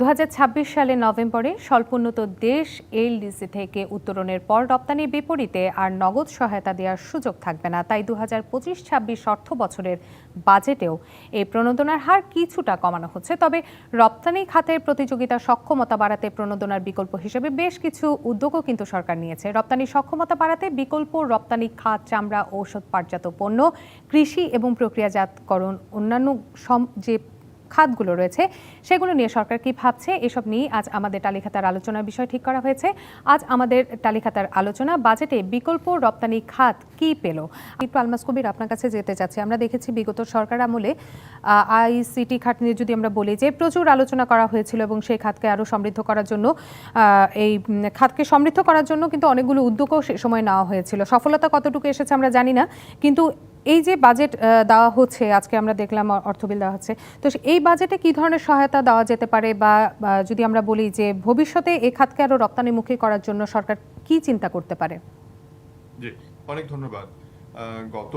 দু সালে নভেম্বরে স্বল্পোন্নত দেশ এলডিসি থেকে উত্তরণের পর রপ্তানির বিপরীতে আর নগদ সহায়তা দেওয়ার সুযোগ থাকবে না। তাই দু হাজার পঁচিশ ছাব্বিশ অর্থ বছরের বাজেটেও এই প্রণোদনার হার কিছুটা কমানো হচ্ছে। তবে রপ্তানি খাতের প্রতিযোগিতা সক্ষমতা বাড়াতে প্রণোদনার বিকল্প হিসেবে বেশ কিছু উদ্যোগও কিন্তু সরকার নিয়েছে। রপ্তানি সক্ষমতা বাড়াতে বিকল্প রপ্তানি খাত, চামড়া, ঔষধ, পাটজাত পণ্য, কৃষি এবং প্রক্রিয়াজাতকরণ, অন্যান্য যে খাতগুলো রয়েছে, সেগুলো নিয়ে সরকার কি ভাবছে? এসব নিয়ে আজ আমাদের তালিকাতার আলোচনার বিষয় ঠিক করা হয়েছে। আজ আমাদের তালিকাতার আলোচনা, বাজেটে বিকল্প রপ্তানি খাত কি পেল? একটু আলমাস কবির আপনার কাছে যেতে চাচ্ছি। আমরা দেখেছি বিগত সরকার আমলে আইসিটি খাত নিয়ে যদি আমরা বলি যে প্রচুর আলোচনা করা হয়েছিল এবং সেই খাতকে আরও সমৃদ্ধ করার জন্য এই খাতকে সমৃদ্ধ করার জন্য কিন্তু অনেকগুলো উদ্যোগও সে সময় নেওয়া হয়েছিল। সফলতা কতটুকু এসেছে আমরা জানি না, কিন্তু এই যে বাজেট দেওয়া হচ্ছে, আজকে আমরা দেখলাম অর্থবিল অর্থ বিল দেওয়া হচ্ছে, তো এই বাজেটে কি ধরনের সহায়তা দেওয়া যেতে পারে বা যদি আমরা বলি যে ভবিষ্যতে এই খাতকে আরও রপ্তানিমুখী করার জন্য সরকার কি চিন্তা করতে পারে? অনেক ধন্যবাদ। গত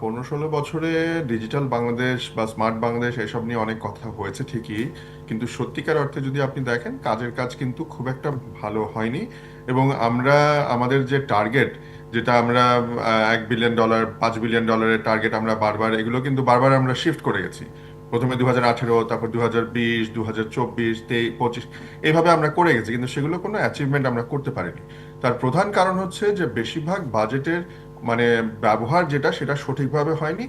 পনেরো ষোলো বছরে ডিজিটাল বাংলাদেশ বা স্মার্ট বাংলাদেশ এসব নিয়ে অনেক কথা হয়েছে ঠিকই, কিন্তু সত্যিকার অর্থে যদি আপনি দেখেন, কাজের কাজ কিন্তু খুব একটা ভালো হয়নি এবং আমরা, আমাদের যে টার্গেট যেটা আমরা এক বিলিয়ন ডলার পাঁচ বিলিয়ন ডলারের টার্গেট আমরা বারবার, এগুলো কিন্তু বারবার আমরা শিফট করে গেছি। প্রথমে দু হাজার আঠেরো, তারপর দু হাজার বিশ দু হাজার চব্বিশ পঁচিশ এইভাবে আমরা করে গেছি, কিন্তু সেগুলো কোনো অ্যাচিভমেন্ট আমরা করতে পারিনি। তার প্রধান কারণ হচ্ছে যে বেশিরভাগ বাজেটের মানে ব্যবহার যেটা, সেটা সঠিকভাবে হয়নি।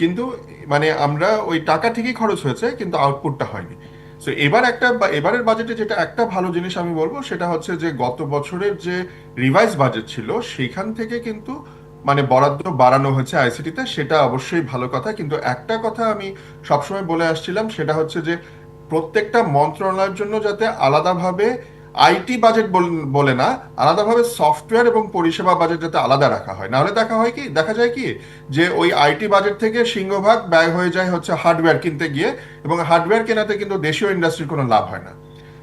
কিন্তু মানে আমরা ওই টাকা ঠিকই খরচ হয়েছে, কিন্তু আউটপুটটা হয়নি। সো এবার একটা এবারের বাজেটে যেটা একটা ভালো জিনিস আমি বলব, সেটা হচ্ছে যে গত বছরের যে রিভাইজ বাজেট ছিল সেখান থেকে কিন্তু মানে বরাদ্দ বাড়ানো হয়েছে আইসিটিতে সেটা অবশ্যই ভালো কথা। কিন্তু একটা কথা আমি সবসময় বলে আসছিলাম, সেটা হচ্ছে যে প্রত্যেকটা মন্ত্রণালয়ের জন্য যাতে আলাদাভাবে আইটি বাজেট বলে না, আলাদাভাবে সফটওয়্যার এবং পরিষেবা বাজেট যাতে আলাদা রাখা হয়। নাহলে দেখা হয় কি, দেখা যায় কি যে ওই আইটি বাজেট থেকে সিংহভাগ ব্যয় হয়ে যায় হচ্ছে হার্ডওয়্যার কিনতে গিয়ে এবং হার্ডওয়্যার কেনাতে কিন্তু দেশীয় ইন্ডাস্ট্রির কোনো লাভ হয় না।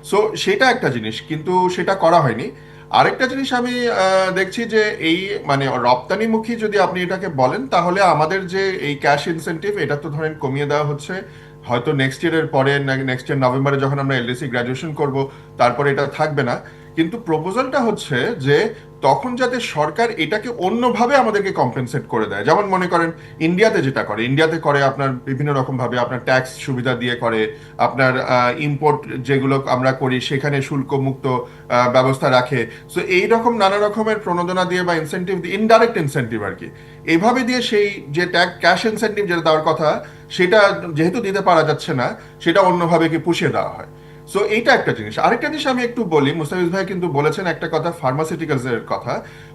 সো, সেটা একটা জিনিস, কিন্তু সেটা করা হয়নি। আরেকটা জিনিস আমি দেখছি যে এই মানে রপ্তানিমুখী যদি আপনি এটাকে বলেন, তাহলে আমাদের যে এই ক্যাশ ইনসেন্টিভ, এটা তো ধরেন কমিয়ে দেওয়া হচ্ছে হয়তো নেক্সট ইয়ারের পরে নেক্সট ইয়ার নভেম্বরে যখন আমরা এলডিসি গ্রাজুয়েশন করব, তারপরে এটা থাকবে না। কিন্তু প্রপোজালটা হচ্ছে যে তখন যাতে সরকার এটাকে অন্যভাবে আমাদেরকে কম্পেনসেট করে দেয়। যেমন মনে করেন ইন্ডিয়াতে যেটা করে ইন্ডিয়াতে করে আপনার বিভিন্ন রকম ভাবে আপনার ট্যাক্স সুবিধা দিয়ে করে আপনার ইম্পোর্ট যেগুলো আমরা করি সেখানে শুল্ক মুক্ত আহ, ব্যবস্থা রাখে। সো এই রকম নানা রকমের প্রণোদনা দিয়ে বা ইনসেন্টিভ দিয়ে ইনডাইরেক্ট ইনসেন্টিভ আর কি। এভাবে দিয়ে সেই যে ট্যাক্স ক্যাশ ইনসেন্টিভ যেটা দেওয়ার কথা সেটা যেহেতু দিতে পারা যাচ্ছে না সেটা অন্যভাবে কি পুষিয়ে দেওয়া হয়? সো এইটা একটা জিনিস। আরেকটা জিনিস আমি একটু বলি, মুস্তাফিজ ভাই কিন্তু বলেছেন একটা কথা ফার্মাসিউটিক্যালস এর কথা।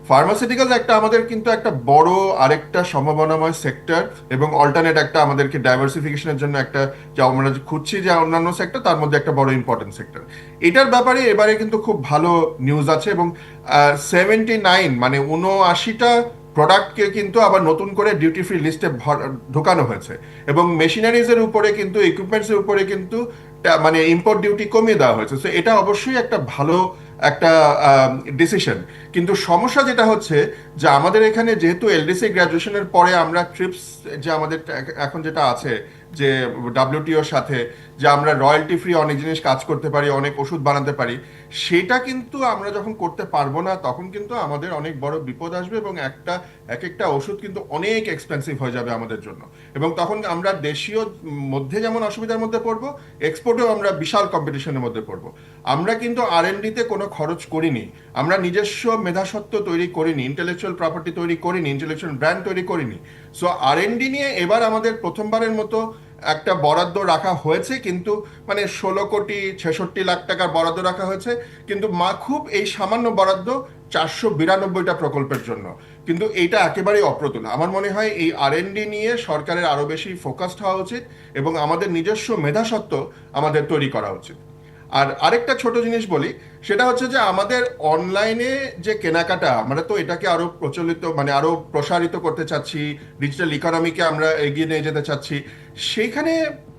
ফার্মাসিউটিক্যালস একটা আমাদের কিন্তু একটা বড় আরেকটা সম্ভাবনাময় সেক্টর এবং অল্টারনেট একটা আমাদেরকে ডাইভার্সিফিকেশনের জন্য একটা যে আমরা খুঁজছি যে অন্যান্য সেক্টর তার মধ্যে একটা বড় ইম্পর্টেন্ট সেক্টর এটার ব্যাপারে এবারে কিন্তু খুব ভালো নিউজ আছে এবং সেভেন্টি নাইন মানে উনআশিটা প্রোডাক্টকে কিন্তু আবার নতুন করে ডিউটি ফ্রি লিস্টে ঢোকানো হয়েছে। এবং মেশিনারিজের উপরে কিন্তু ইকুইপমেন্টসের উপরে কিন্তু মানে ইম্পোর্ট ডিউটি কমিয়ে দেওয়া হয়েছে। তো এটা অবশ্যই একটা ভালো একটা ডিসিশন কিন্তু সমস্যা যেটা হচ্ছে যে আমাদের এখানে যেহেতু এলডিসি গ্র্যাজুয়েশনের পরে আমরা ট্রিপস যে আমাদের এখন যেটা আছে, যে ডাব্লিউটিওর সাথে, যে আমরা রয়্যালটি ফ্রি অনেক জিনিস কাজ করতে পারি, অনেক ওষুধ বানাতে পারি সেটা কিন্তু আমরা যখন করতে পারব না, তখন কিন্তু আমাদের অনেক বড় বিপদ আসবে এবং একটা এক একটা ওষুধ কিন্তু অনেক এক্সপেন্সিভ হয়ে যাবে আমাদের জন্য। এবং তখন আমরা দেশীয় মধ্যে যেমন অসুবিধার মধ্যে পড়ব এক্সপোর্টেও আমরা বিশাল কম্পিটিশনের মধ্যে পড়ব। আমরা কিন্তু আর এন ডিতে কোনো খরচ করিনি। আমরা নিজস্ব মেধাসত্ব তৈরি করিনি ইন্টেলেকচুয়াল প্রপার্টি তৈরি করিনি ইন্টেলেকচুয়াল ব্র্যান্ড তৈরি করিনি। সো আর এন ডি নিয়ে এবার আমাদের প্রথমবারের মতো একটা বরাদ্দ রাখা হয়েছে, কিন্তু মানে ষোলো কোটি ছেষট্টি লাখ টাকার বরাদ্দ রাখা হয়েছে, কিন্তু মা খুব এই সামান্য বরাদ্দ চারশো বিরানব্বইটা প্রকল্পের জন্য। কিন্তু এইটা একেবারেই অপ্রতুল। আমার মনে হয় এই আর নিয়ে সরকারের আরও বেশি ফোকাসড হওয়া উচিত এবং আমাদের নিজস্ব মেধাসত্ব আমাদের তৈরি করা উচিত। আর আরেকটা ছোট জিনিস বলি, সেটা হচ্ছে যে আমাদের অনলাইনে যে কেনাকাটা, আমরা তো এটাকে আরও প্রচলিত মানে আরও প্রসারিত করতে চাচ্ছি ডিজিটাল ইকোনমিকে আমরা এগিয়ে নিয়ে যেতে চাচ্ছি সেইখানে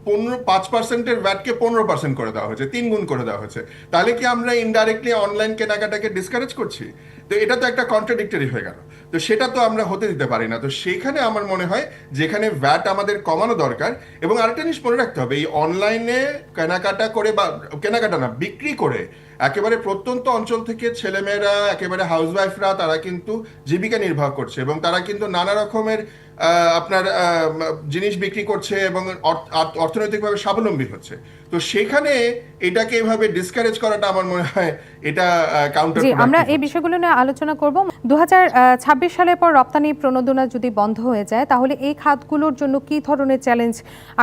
পনেরো, পাঁচ পার্সেন্টের ভ্যাটকে পনেরো পার্সেন্ট করে দেওয়া হয়েছে, তিন গুণ করে দেওয়া হয়েছে। তাহলে কি আমরা ইনডাইরেক্টলি অনলাইন কেনাকাটাকে ডিসকারেজ করছি? তো এটা তো একটা কন্ট্রাডিক্টরি হয়ে গেল। তো সেটা তো আমরা হতে দিতে পারি না। তো সেখানে আমার মনে হয় যেখানে ভ্যাট আমাদের কমানো দরকার, এবং আরেকটা জিনিস মনে রাখতে হবে, এই অনলাইনে কেনাকাটা করে বা, কেনাকাটা না, বিক্রি করে একেবারে প্রত্যন্ত অঞ্চল থেকে ছেলেমেয়েরা একেবারে হাউসওয়াইফরা তারা কিন্তু জীবিকা নির্বাহ করছে এবং তারা কিন্তু নানা রকমের আপনার জিনিস বিক্রি করছে এবং অর্থনৈতিকভাবে স্বাবলম্বী হচ্ছে। তো সেখানে এটাকে এভাবে ডিসকারেজ করাটা আমার মনে হয় এটা কাউন্টার আমরা এই বিষয়গুলো নিয়ে আলোচনা করব। দু হাজার ছাব্বিশ সালের পর রপ্তানি প্রণোদনা যদি বন্ধ হয়ে যায় তাহলে এই খাতগুলোর জন্য কি ধরনের চ্যালেঞ্জ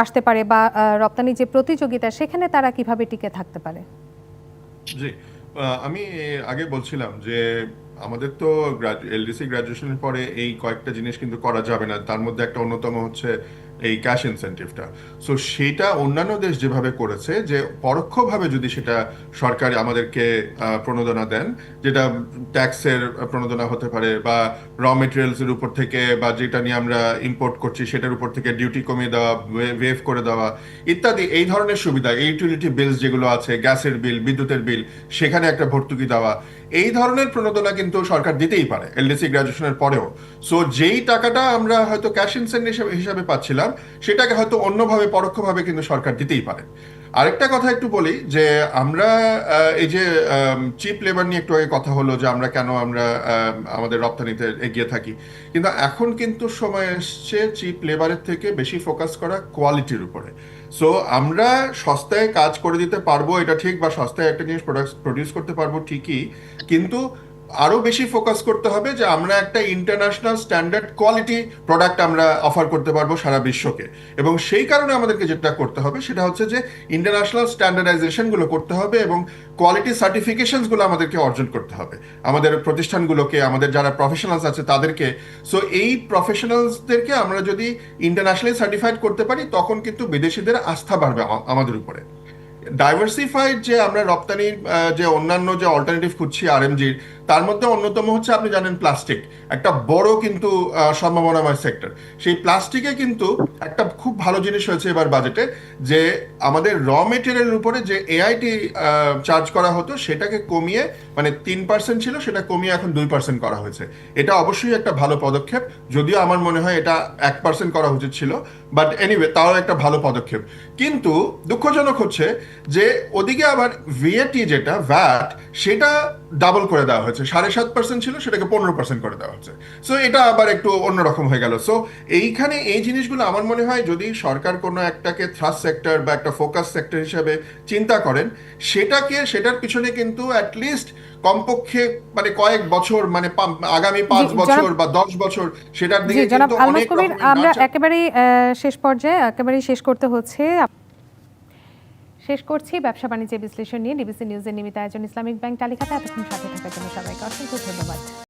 আসতে পারে বা রপ্তানি যে প্রতিযোগিতা সেখানে তারা কীভাবে টিকে থাকতে পারে? জি আমি আগে বলছিলাম যে আমাদের তো এলডিসি গ্রাজুয়েশনের পরে এই কয়েকটা জিনিস কিন্তু করা যাবে না। তার মধ্যে একটা অন্যতম হচ্ছে এই ক্যাশ ইনসেন্টিভটা সো সেটা অন্যান্য দেশ যেভাবে করেছে, যে পরোক্ষভাবে যদি সেটা সরকার আমাদেরকে প্রণোদনা দেন, যেটা ট্যাক্সের প্রণোদনা হতে পারে বা র মেটেরিয়ালসের উপর থেকে বা যেটা নিয়ে আমরা ইম্পোর্ট করছি, সেটার উপর থেকে ডিউটি কমিয়ে দেওয়া ওয়েভ করে দেওয়া, ইত্যাদি, এই ধরনের সুবিধা ইউটিলিটি বিলস যেগুলো আছে, গ্যাসের বিল বিদ্যুতের বিল সেখানে একটা ভর্তুকি দেওয়া, এই ধরনের প্রণোদনা কিন্তু সরকার দিতেই পারে এলডিসি গ্রাজুয়েশনের পরেও। সো যেই টাকাটা আমরা হয়তো ক্যাশ ইনসেন্টিভ হিসাবে পাচ্ছিলাম সেটাকে হয়তো অন্যভাবে, পরোক্ষভাবে কিন্তু সরকার দিতেই পারে। আরেকটা কথা একটু বলি, যে আমরা এই যে চিপ লেবার নিয়ে একটু আগে কথা হলো, যে আমরা কেন আমরা আমাদের রপ্তানিতে এগিয়ে থাকি। কিন্তু এখন কিন্তু সময় এসছে চিপ লেবারের থেকে বেশি ফোকাস করা কোয়ালিটির উপরে। সো, আমরা সস্তায় কাজ করে দিতে পারব, এটা ঠিক, বা সস্তায় একটা জিনিস প্রোডাক্ট প্রডিউস করতে পারব ঠিকই, কিন্তু আরও বেশি ফোকাস করতে হবে যে আমরা একটা ইন্টারন্যাশনাল স্ট্যান্ডার্ড কোয়ালিটি প্রোডাক্ট আমরা অফার করতে পারব সারা বিশ্বকে। এবং সেই কারণে আমাদেরকে যেটা করতে হবে সেটা হচ্ছে যে ইন্টারন্যাশনাল স্ট্যান্ডার্ডাইজেশনগুলো করতে হবে এবং কোয়ালিটি সার্টিফিকেশনগুলো আমাদেরকে অর্জন করতে হবে। আমাদের প্রতিষ্ঠানগুলোকে, আমাদের যারা প্রফেশনালস আছে তাদেরকে। সো এই প্রফেশনালসদেরকে আমরা যদি ইন্টারন্যাশনালি সার্টিফাইড করতে পারি, তখন কিন্তু বিদেশিদের আস্থা বাড়বে আমাদের উপরে। ডাইভার্সিফাইড যে আমরা রপ্তানির যে অন্যান্য যে অল্টারনেটিভ খুঁজছি আর আরএমজির তার মধ্যে অন্যতম হচ্ছে আপনি জানেন প্লাস্টিক। একটা বড় কিন্তু সম্ভাবনাময় সেক্টর সেই প্লাস্টিকে কিন্তু একটা খুব ভালো জিনিস হয়েছে এবার বাজেটে যে আমাদের র মেটেরিয়ালের উপরে যে এআইটি চার্জ করা হতো, সেটাকে কমিয়ে মানে তিন পার্সেন্ট ছিল, সেটা কমিয়ে এখন দুই পার্সেন্ট করা হয়েছে। এটা অবশ্যই একটা ভালো পদক্ষেপ, যদিও আমার মনে হয় এটা এক পার্সেন্ট করা উচিত ছিল বাট এনিওয়ে তাও একটা ভালো পদক্ষেপ। কিন্তু দুঃখজনক হচ্ছে যে, ওদিকে আবার ভিএটি যেটা ভ্যাট সেটা ডাবল করে দেওয়া হয়েছে। সাড়ে সাত পার্সেন্ট ছিল সেটাকে পনেরো পার্সেন্ট করে দেওয়া হচ্ছে। সো এটা আবার একটু অন্যরকম হয়ে গেল। সো এইখানে এই জিনিসগুলো আমার মনে হয় যদি সরকার কোনো একটাকে থ্রাস্ট সেক্টর বা একটা ফোকাস সেক্টর হিসাবে চিন্তা করেন সেটাকে সেটার পিছনে কিন্তু অ্যাটলিস্ট কমপক্ষে মানে কয়েক বছর মানে আগামী পাঁচ বছর বা দশ বছর সেটার দিকে আমরা আহ, শেষ পর্যায়ে একেবারেই শেষ করতে হচ্ছে। শেষ করছি ব্যবসা বাণিজ্য বিশ্লেষণ নিয়ে ডিবিসি নিউজের নিমিত্ত আয়োজন ইসলামিক ব্যাংক তালিকাতে এতক্ষণ সাথে থাকার জন্য সবাইকে অসংখ্য ধন্যবাদ।